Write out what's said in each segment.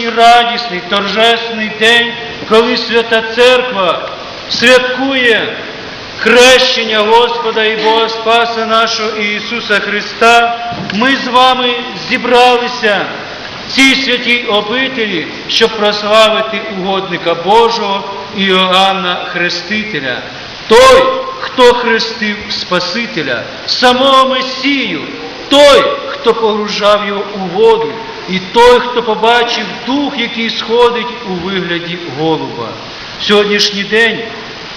сьогоднішній радісний, торжесний день, коли Свята Церква святкує хрещення Господа і Бога Спаса нашого Ісуса Христа, ми з вами зібралися в цій святій обителі, щоб прославити угодника Божого Іоанна Хрестителя. Той, хто хрестив Спасителя, самого Месію, той, хто погружав його у воду, і той, хто побачив дух, який сходить у вигляді голуба. Сьогоднішній день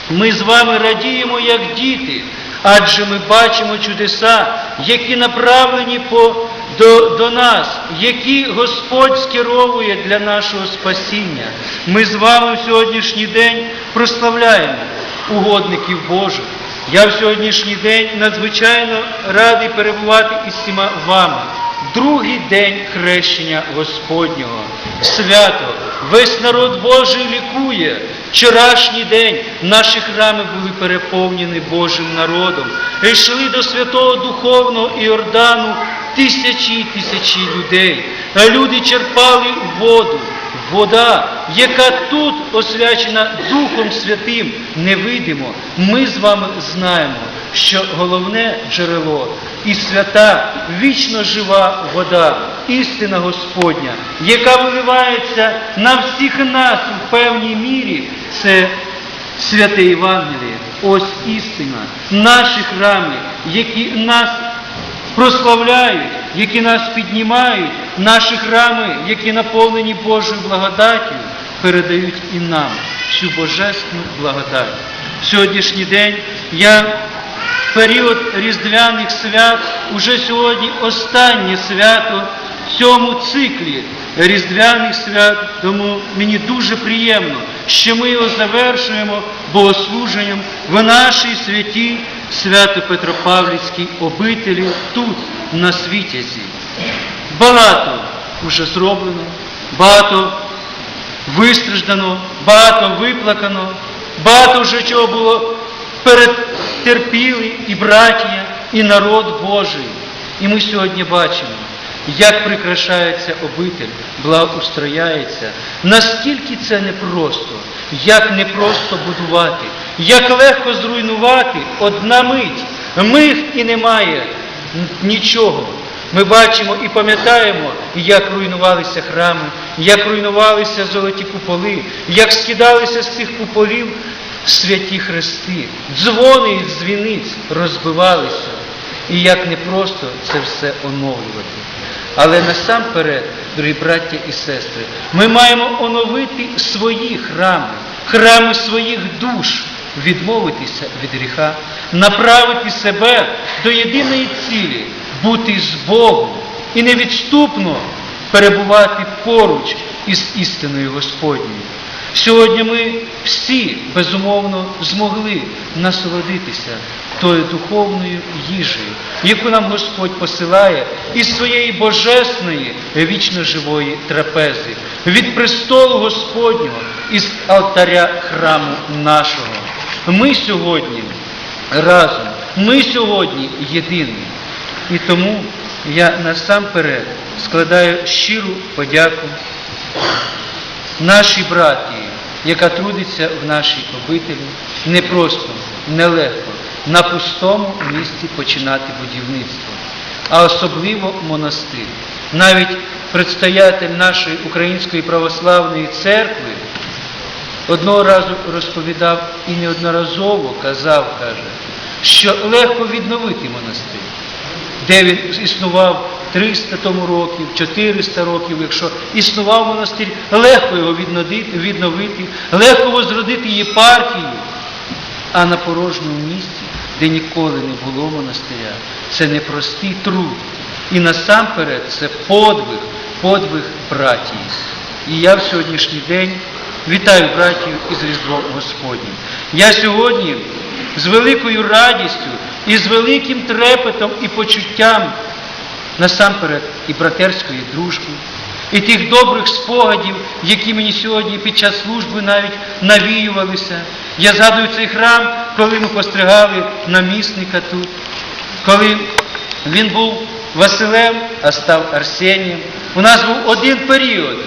ми з вами радіємо, як діти, адже ми бачимо чудеса, які направлені по, до, до нас, які Господь скеровує для нашого спасіння. Ми з вами в сьогоднішній день прославляємо угодників Божих. Я в сьогоднішній день надзвичайно радий перебувати із всіма вами. Другий день хрещення Господнього. Свято, весь народ Божий лікує. Вчорашній день наші храми були переповнені Божим народом. Йшли до святого духовного Іордану тисячі і тисячі людей. А люди черпали воду. Вода, яка тут освячена Духом Святим, невидимо, ми з вами знаємо, що головне джерело і свята, вічно жива вода, істина Господня, яка виливається на всіх нас у певній мірі, це святе Євангеліє. Ось істина, наші храми, які нас прославляють, які нас піднімають, наші храми, які наповнені Божою благодаттю, передають і нам цю божественну благодать. Сьогоднішній день я в період Різдвяних свят, уже сьогодні останнє свято в цьому циклі Різдвяних свят, тому мені дуже приємно, що ми його завершуємо богослуженням в нашій святій Свято-Петропавлівській обителі тут, на Світязі. Багато. Вже зроблено, багато. Вистраждано, багато виплакано, багато вже чого було. Перетерпіли і братія, і народ Божий. І ми сьогодні бачимо, як прикрашається обитель, благоустрояється, наскільки це непросто, як непросто будувати, як легко зруйнувати одна мить. Миг і немає нічого. Ми бачимо і пам'ятаємо, як руйнувалися храми, як руйнувалися золоті куполи, як скидалися з цих куполів святі хрести, дзвони із дзвіниць розбивалися, і як непросто це все оновлювати. Але насамперед, дорогі браття і сестри, ми маємо оновити свої храми, храми своїх душ, відмовитися від гріха, направити себе до єдиної цілі, бути з Богом і невідступно перебувати поруч із істиною Господньою. Сьогодні ми всі безумовно змогли насолодитися тою духовною їжею, яку нам Господь посилає із своєї божесної вічно живої трапези, від престолу Господнього, із алтаря храму нашого. Ми сьогодні разом, ми сьогодні єдині. І тому я насамперед складаю щиру подяку нашій братії, яка трудиться в нашій обителі, непросто, нелегко, на пустому місці починати будівництво, а особливо монастир. Навіть предстоятель нашої Української православної церкви одного разу розповідав і неодноразово казав, каже, що легко відновити монастир де він існував 300 тому років, 400 років, якщо існував монастир, легко його відновити, відновити легко возродити єпархію, а на порожньому місці, де ніколи не було монастиря, це непростий труд. І насамперед це подвиг, подвиг братії. І я в сьогоднішній день вітаю братів із Різдвом Господнім. Я сьогодні з великою радістю і з великим трепетом і почуттям насамперед і братерської дружби, і тих добрих спогадів, які мені сьогодні під час служби навіть навіювалися. Я згадую цей храм, коли ми постригали намісника тут, коли він був Василем, а став Арсенієм. У нас був один період,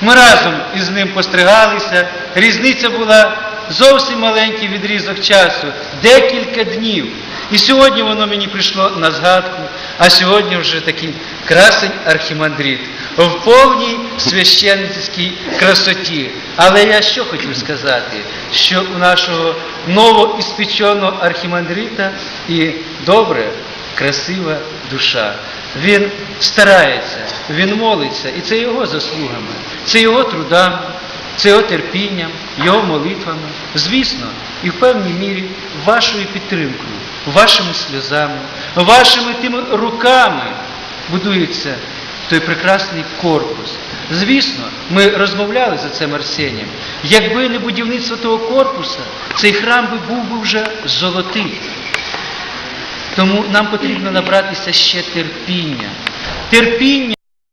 Ми разом із ним постригалися. Різниця була зовсім маленький відрізок часу, декілька днів. І сьогодні воно мені прийшло на згадку, а сьогодні вже такий красень архімандрит в повній священницькій красоті. Але я що хотів сказати, що у нашого новоіспеченого архімандрита і добре, красива душа. Він старається, він молиться, і це його заслугами, це його трудами, це його терпінням, його молитвами, звісно, і в певній мірі вашою підтримкою, вашими сльозами, вашими тими руками будується той прекрасний корпус. Звісно, ми розмовляли за це Арсенієм. Якби не будівництво того корпуса, цей храм би був би вже золотий. Тому нам потрібно набратися ще терпіння. Терпіння.